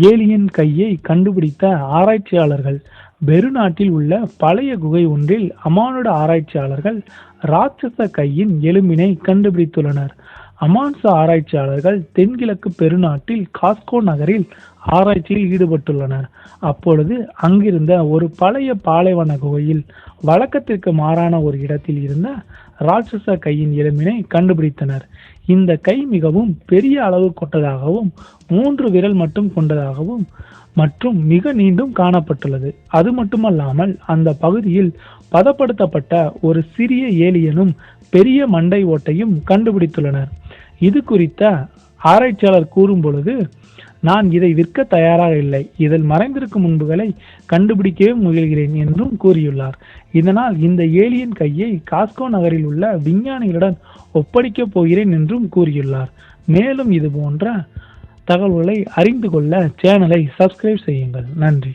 Alien கையை கண்டுபிடித்த ஆராய்ச்சியாளர்கள் பெருநாட்டில் உள்ள பழைய குகை ஒன்றில் அமானுட ஆராய்ச்சியாளர்கள் ராட்சச கையின் எலும்பினை கண்டுபிடித்துள்ளனர். அமான்ச ஆராய்ச்சியாளர்கள் தென்கிழக்கு பெருநாட்டில் காஸ்கோ நகரில் ஆராய்ச்சியில் ஈடுபட்டுள்ளனர். அப்பொழுது அங்கிருந்த ஒரு பழைய பாலைவன குகையில் வழக்கத்திற்கு மாறான ஒரு இடத்தில் இருந்த ராட்சச கையின் எலும்பினை கண்டுபிடித்தனர். இந்த கை மிகவும் பெரிய அளவு கொண்டதாகவும் மூன்று விரல் மட்டும் கொண்டதாகவும் மற்றும் மிக நீண்டும் காணப்பட்டுள்ளது. அது மட்டுமல்லாமல் அந்த பகுதியில் பதப்படுத்தப்பட்ட ஒரு சிறிய ஏலியனும் பெரிய மண்டை ஓட்டையும் கண்டுபிடித்துள்ளனர். இது குறித்த ஆராய்ச்சியாளர் கூறும் பொழுது நான் இதை விற்க தயாராக இல்லை. இதில் மறைந்திருக்கும் முன்புகளை கண்டுபிடிக்கவே முயல்கிறேன் என்றும் கூறியுள்ளார். இதனால் இந்த ஏலியன் கையை காஸ்கோ நகரில் உள்ள விஞ்ஞானிகளுடன் ஒப்படைக்கப் போகிறேன் என்றும் கூறியுள்ளார். மேலும் இது போன்ற தகவல்களை அறிந்து கொள்ள சேனலை சப்ஸ்கிரைப் செய்யுங்கள். நன்றி.